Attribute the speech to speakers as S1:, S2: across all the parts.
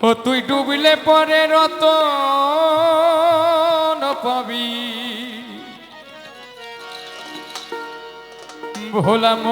S1: ও তুই ডুবিলে পরে রত পাবি। ভোলা ভোলাম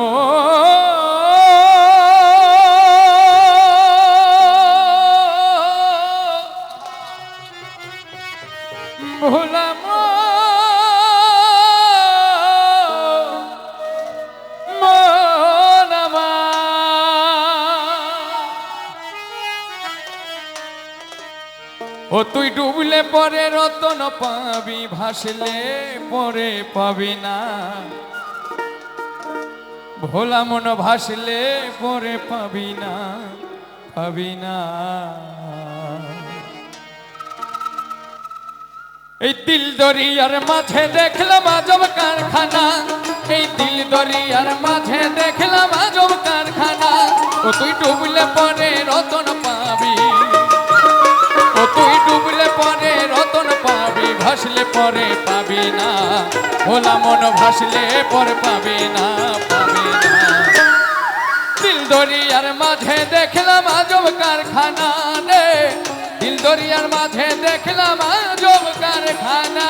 S1: তুই ডুবলে পরে রতন পাবি, ভাসলে পরে পাবি না। ভোলা মন ভাসলে পরে পাবি না পাবি না। এই দিল দরিয়ার মাঝে দেখলাম আজব কারখানা, এই দিল দরিয়ার মাঝে দেখলাম আজব কারখানা। ও তুই ডুবলে পরে রতন পাবি পাবি না। ভোলা মন ভাসলে পর পাবি না পাবি না। দিল দরিয়ার মাঝে দেখলাম আজব কারখানা রে। দিল দরিয়ার মাঝে দেখলাম আজব কারখানা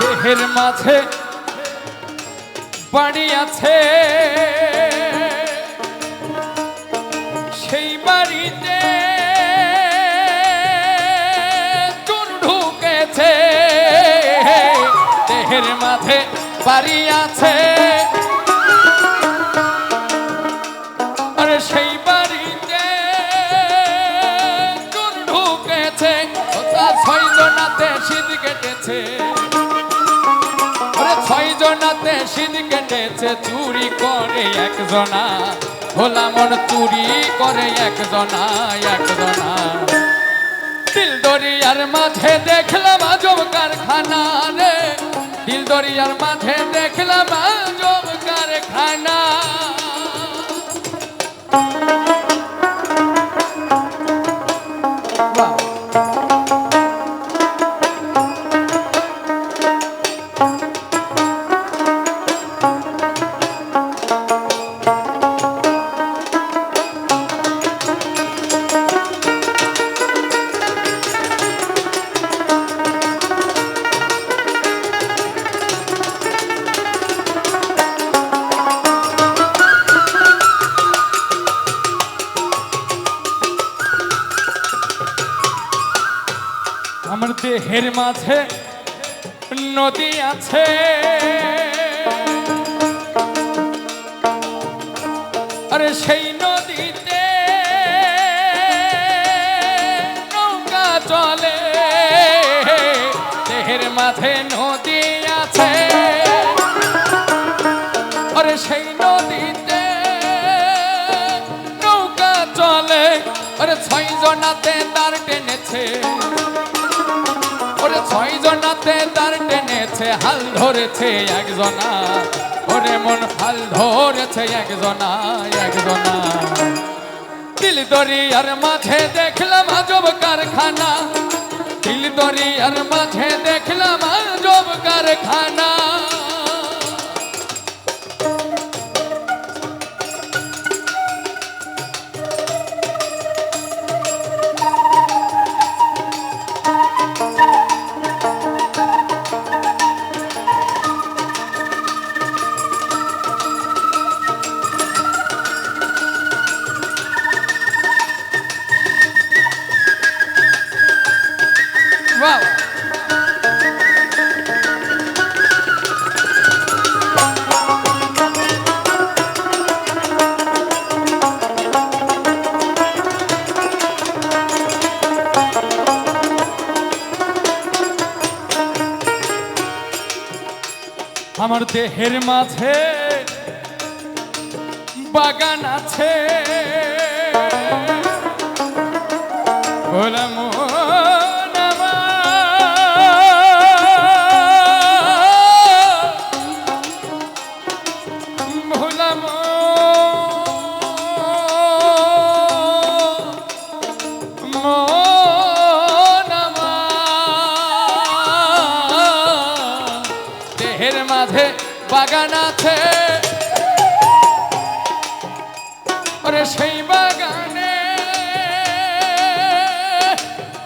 S1: দেহের মাঝে বাড়ি আছে। সেই বাড়িতে চোর ঢুকেছে। দেহের মাঝে বাড়ি আছে। কেটেছে ছয় জনাতে শীত কেটেছে, চুরি করে একজনা। ভোলা মন চুরি করে একজনা একজনা। দিল দরিয়ার মাঝে দেখলাম আজব কারখানা রে। দিল দরিয়ার মাঝে দেখলাম আজব কারখানা। আমার দেহের মাঝে নদী আছে। আরে সেই নদীতে নৌকা চলে, দেহের মাঝে নদী আছে। আরে সেই নদীতে নৌকা চলে, আরে ছয় জনাতে তার টেনেছে। তার টেনেছে, হাল ধরেছে একজনা। ওরে মন হাল ধরেছে একজনা একজনা। দিল দরিয়ার মাঝে দেখলাম আজব কারখানা। দিল দরিয়ার মাঝে দেখলাম বাহ আমার দেহের মাঝে বাগান আছে। বাগান আছে ওরে সেই বাগানে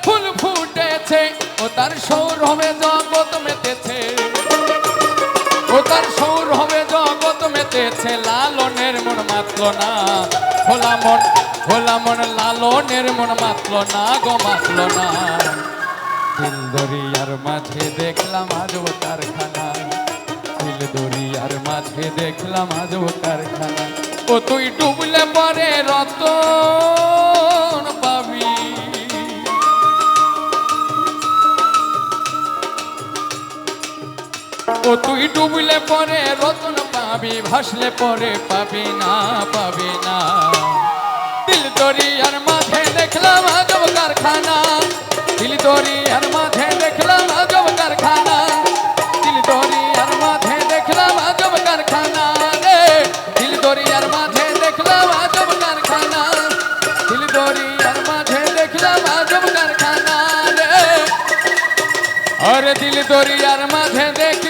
S1: ফুল ফুটেছে, ও তার সৌরভে জগৎ মেতেছে। ও তার সৌরভে জগৎ মেতেছে, লালনের মন মাতল না। খোলা মন খোলা মন, লালনের মন মাতল না গো, মাতল না। দিল দরিয়ার মাঝে দেখলাম আজও কারখানা দিল দরিয়ার মাঝে দেখলাম আজও কারখানা। ও তুই ডুবলে পরে রতন পাবি। ও তুই ডুবলে পরে রতন পাবি, ভাসলে পরে পাবি না পাবি না। দিল দরিয়ার মাঝে দেখলাম আজব কারখানা। দিল দরিয়ার আজব কারখানা রে আরে দিল দরিয়ার মাঝে দেখ